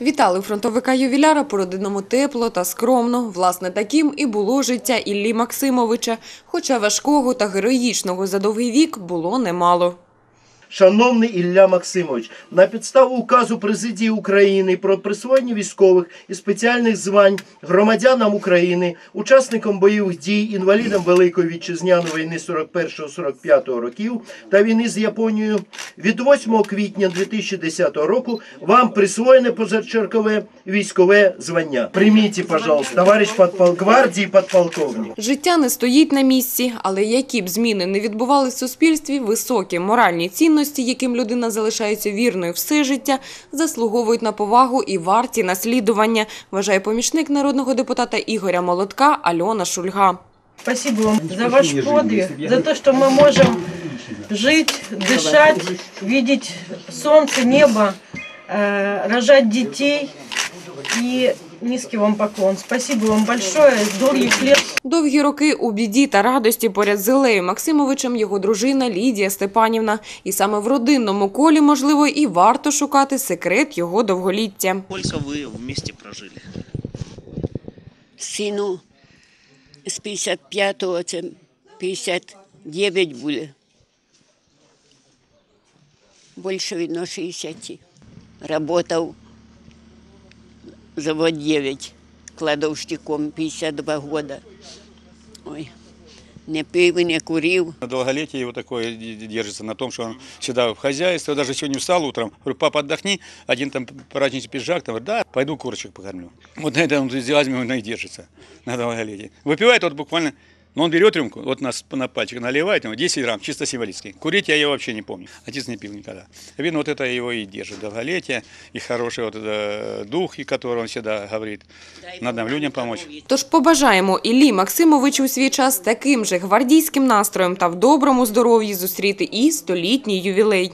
Вітали фронтовика ювіляра по родинному тепло та скромно. Власне, таким і було життя Іллі Максимовича, хоча важкого та героїчного за довгий вік було немало. Шановний Ілля Максимович, на підставу указу президії України про присвоєння військових і спеціальних звань громадянам України, учасникам бойових дій, інвалідам Великої вітчизняної війни 41-45 років та війни з Японією від 8 квітня 2010 року вам присвоєне позачеркове військове звання. Прийміть, пожалуйста, товариш подпол... гвардії подполковник. Життя не стоїть на місці, але які б зміни не відбували в суспільстві, високі моральні цінності, яким людина залишається вірною все життя, заслуговують на повагу і варті наслідування, вважає помічник народного депутата Ігоря Молотка Альона Шульга. Спасибо вам за ваш подвиг, за то, что мы можем жить, дышать, видеть солнце, небо, э, рожать детей. И низкий вам поклон. Спасибо вам большое. Долгих лет. Довгі роки у біді та радості поряд з Ілею Максимовичем його дружина Лідія Степанівна. І саме в родинному колі, можливо, і варто шукати секрет його довголіття. Сколько вы вместе прожили? сину з 55-го, це 59 буде. Більше відно 60. Работав завод 9, кладовщиком 52 года. Ой, не пив і не курив. На долголетие его такое держится на том, что он всегда в хозяйстве, даже сегодня встал утром, говорю, папа, отдохни, один там праздничный пиджак, там, говорит, да, пойду курочек покормлю. Вот на этом энтузиазме он и держится, на долголетие. Выпивает вот буквально, но он берет рюмку, вот нас на пальчик наливает, ему 10 грамм, чисто символически. Курить я ее вообще не помню, отец не пил никогда. Видно, вот это его и держит, долголетие, и хороший вот это дух, и который он всегда говорит, надо нам людям помочь. Тож побажаємо Іллі Максимовичу у свій час таким же гвардійським настроєм та в доброму здоров'ї зустріти і столітній ювілей.